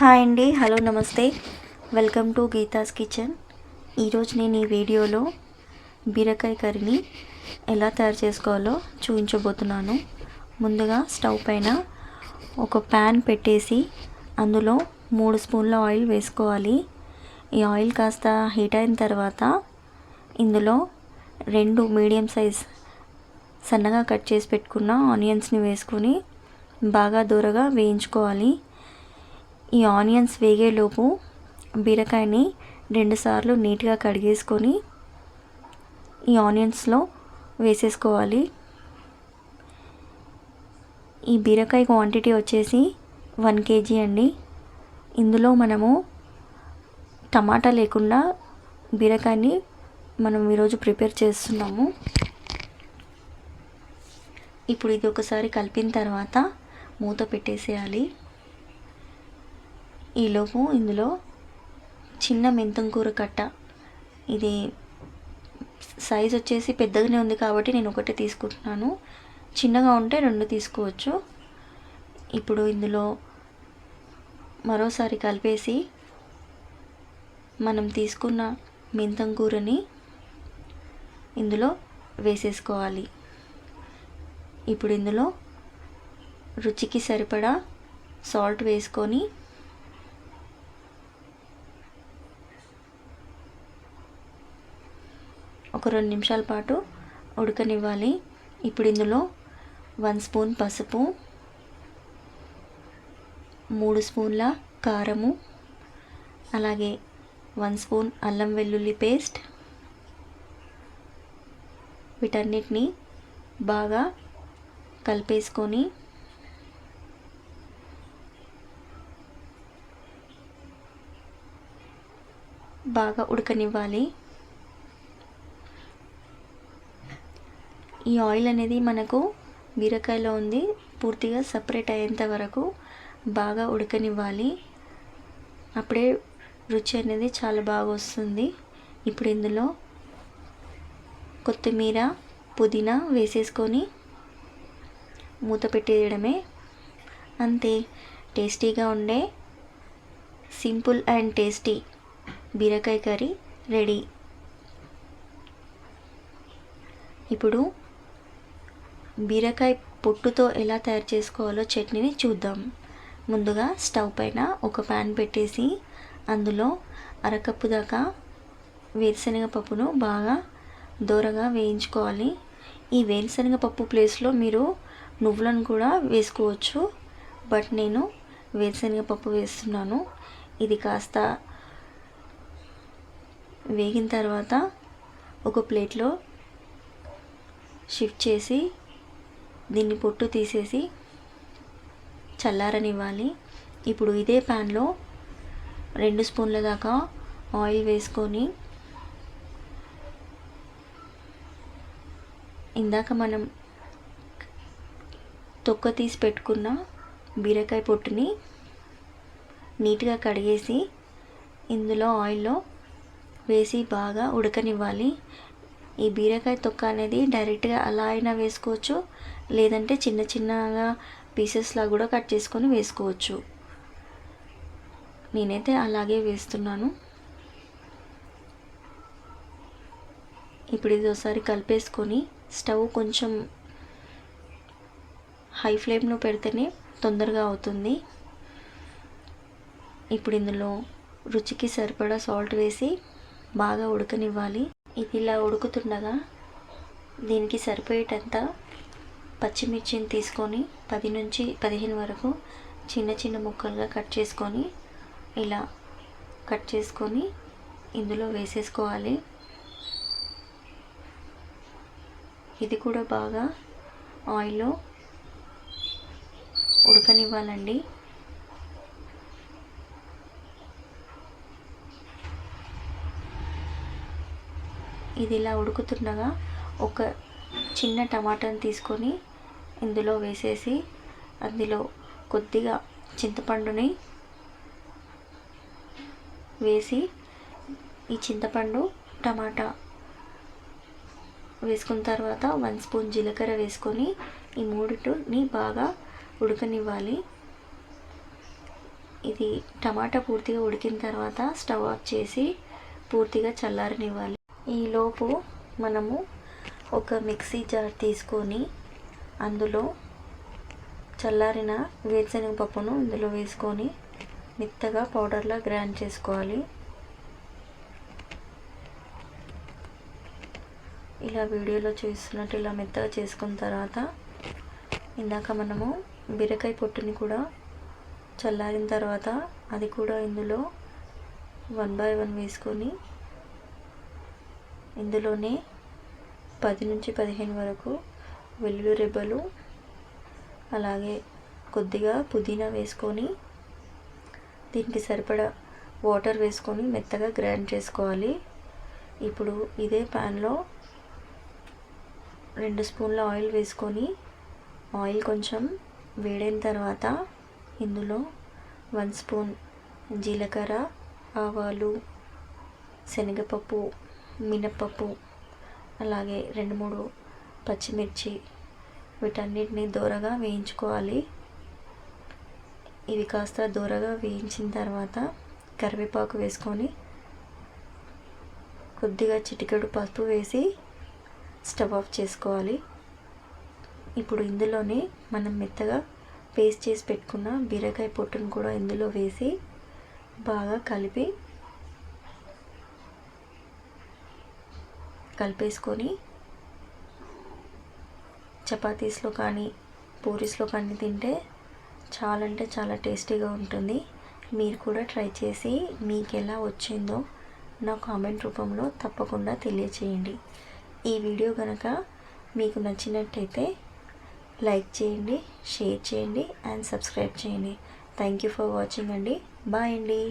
Hi అండి. Hello నమస్తే. Welcome to Geetha's kitchen. ఈరోజు నేను ఈ వీడియోలో బీరకాయ కర్రీని ఎలా తయారు చేసుకోవాలో చూపించబోతున్నాను. ముందుగా స్టవ్ పైన ఒక ప్యాన్ పెట్టేసి అందులో మూడు స్పూన్ల ఆయిల్ వేసుకోవాలి. ఈ ఆయిల్ కాస్త హీట్ అయిన తర్వాత ఇందులో రెండు మీడియం సైజ్ సన్నగా కట్ చేసి పెట్టుకున్న ఆనియన్స్ని వేసుకొని బాగా దూరగా వేయించుకోవాలి. ఈ ఆనియన్స్ వేగేలోపు బీరకాయని రెండుసార్లు నీట్గా కడిగేసుకొని ఈ ఆనియన్స్లో వేసేసుకోవాలి. ఈ బీరకాయ క్వాంటిటీ వచ్చేసి వన్ కేజీ అండి. ఇందులో మనము టమాటా లేకుండా బీరకాయని మనం ఈరోజు ప్రిపేర్ చేస్తున్నాము. ఇప్పుడు ఇది ఒకసారి కలిపిన తర్వాత మూత పెట్టేసేయాలి. ఈలోపు ఇందులో చిన్న మెంతం కూర కట్ట. ఇది సైజ్ వచ్చేసి పెద్దగానే ఉంది కాబట్టి నేను ఒకటే తీసుకుంటున్నాను. చిన్నగా ఉంటే రెండు తీసుకోవచ్చు. ఇప్పుడు ఇందులో మరోసారి కలిపేసి మనం తీసుకున్న మెంతం కూరని ఇందులో వేసేసుకోవాలి. ఇప్పుడు ఇందులో రుచికి సరిపడా సాల్ట్ వేసుకొని ఒక రెండు నిమిషాల పాటు ఉడకనివ్వాలి. ఇప్పుడు ఇందులో వన్ స్పూన్ పసుపు మూడు స్పూన్ల కారము అలాగే వన్ స్పూన్ అల్లం వెల్లుల్లి పేస్ట్. వీటన్నిటిని బాగా కలిపేసుకొని బాగా ఉడకనివ్వాలి. ఈ ఆయిల్ అనేది మనకు బీరకాయలో ఉంది. పూర్తిగా సపరేట్ అయ్యేంత వరకు బాగా ఉడకనివ్వాలి. అప్పుడే రుచి అనేది చాలా బాగా వస్తుంది. ఇప్పుడు ఇందులో కొత్తిమీర పుదీనా వేసేసుకొని మూత పెట్టేయడమే. అంతే టేస్టీగా ఉండే సింపుల్ అండ్ టేస్టీ బీరకాయ కర్రీ రెడీ. ఇప్పుడు బీరకాయ పొట్టుతో ఎలా తయారు చేసుకోవాలో చట్నీని చూద్దాం. ముందుగా స్టవ్ పైన ఒక ప్యాన్ పెట్టేసి అందులో అరకప్పు దాకా వేరుశనగ పప్పును బాగా దూరగా వేయించుకోవాలి. ఈ వేరుశనగ పప్పు ప్లేస్లో మీరు నువ్వులను కూడా వేసుకోవచ్చు. బట్ నేను వేరుశనగ పప్పు వేస్తున్నాను. ఇది కాస్త వేగిన తర్వాత ఒక ప్లేట్లో షిఫ్ట్ చేసి దీన్ని పొట్టు తీసేసి చల్లారనివ్వాలి. ఇప్పుడు ఇదే ప్యాన్లో రెండు స్పూన్ల దాకా ఆయిల్ వేసుకొని ఇందాక మనం తొక్క తీసి పెట్టుకున్న బీరకాయ పొట్టుని నీట్గా కడిగేసి ఇందులో ఆయిల్లో వేసి బాగా ఉడకనివ్వాలి. ఈ బీరకాయ తొక్క అనేది డైరెక్ట్గా అలా అయినా వేసుకోవచ్చు. లేదంటే చిన్న చిన్నగా పీసెస్లా కూడా కట్ చేసుకొని వేసుకోవచ్చు. నేనైతే అలాగే వేస్తున్నాను. ఇప్పుడు ఇది ఒకసారి కలిపేసుకొని స్టవ్ కొంచెం హై ఫ్లేమ్లో పెడితేనే తొందరగా అవుతుంది. ఇప్పుడు ఇందులో రుచికి సరిపడా సాల్ట్ వేసి బాగా ఉడకనివ్వాలి. ఇది ఇలా ఉడుకుతుండగా దీనికి సరిపోయేటంత పచ్చిమిర్చిని తీసుకొని పది నుంచి పదిహేను వరకు చిన్న చిన్న ముక్కలుగా కట్ చేసుకొని ఇలా కట్ చేసుకొని ఇందులో వేసేసుకోవాలి. ఇది కూడా బాగా ఆయిల్లో ఉడకనివ్వాలండి. ఇది ఇలా ఉడుకుతుండగా ఒక చిన్న టమాటాని తీసుకొని ఇందులో వేసేసి అందులో కొద్దిగా చింతపండుని వేసి ఈ చింతపండు టమాటా వేసుకున్న తర్వాత వన్ స్పూన్ జీలకర్ర వేసుకొని ఈ మూడిటిని బాగా ఉడకనివ్వాలి. ఇది టమాటా పూర్తిగా ఉడికిన తర్వాత స్టవ్ ఆఫ్ చేసి పూర్తిగా చల్లారనివ్వాలి. ఈలోపు మనము ఒక మిక్సీ జార్ తీసుకొని అందులో చల్లారిన వేరుశనగ పప్పును ఇందులో వేసుకొని మెత్తగా పౌడర్లా గ్రైండ్ చేసుకోవాలి. ఇలా వీడియోలో చూస్తున్నట్టు ఇలా మెత్తగా చేసుకున్న తర్వాత ఇందాక మనము బీరకాయ పొట్టుని కూడా చల్లారిన తర్వాత అది కూడా ఇందులో వన్ బై వన్ వేసుకొని ఇందులోనే పది నుంచి పదిహేను వరకు వెల్లుల్లి రెబ్బలు అలాగే కొద్దిగా పుదీనా వేసుకొని దీనికి సరిపడా వాటర్ వేసుకొని మెత్తగా గ్రైండ్ చేసుకోవాలి. ఇప్పుడు ఇదే ప్యాన్లో రెండు స్పూన్ల ఆయిల్ వేసుకొని ఆయిల్ కొంచెం వేడైన తర్వాత ఇందులో వన్ స్పూన్ జీలకర్ర ఆవాలు శనగపప్పు మినప్పప్పు అలాగే రెండు మూడు పచ్చిమిర్చి వీటన్నిటిని దూరగా వేయించుకోవాలి. ఇవి కాస్త దూరగా వేయించిన తర్వాత కరివేపాకు వేసుకొని కొద్దిగా చిటికెడు పసుపు వేసి స్టవ్ ఆఫ్ చేసుకోవాలి. ఇప్పుడు ఇందులోనే మనం మెత్తగా పేస్ట్ చేసి పెట్టుకున్న బీరకాయ పొట్టును కూడా ఇందులో వేసి బాగా కలిపి కలిపేసుకొని చపాతీస్లో కానీ పూరీస్లో కానీ తింటే చాలా అంటే చాలా టేస్టీగా ఉంటుంది. మీరు కూడా ట్రై చేసి మీకు ఎలా వచ్చిందో నా కామెంట్ రూపంలో తప్పకుండా తెలియచేయండి. ఈ వీడియో కనుక మీకు నచ్చినట్టయితే లైక్ చేయండి షేర్ చేయండి అండ్ సబ్స్క్రైబ్ చేయండి. థ్యాంక్ యూ ఫర్ వాచింగ్ అండి. బాయ్ అండి.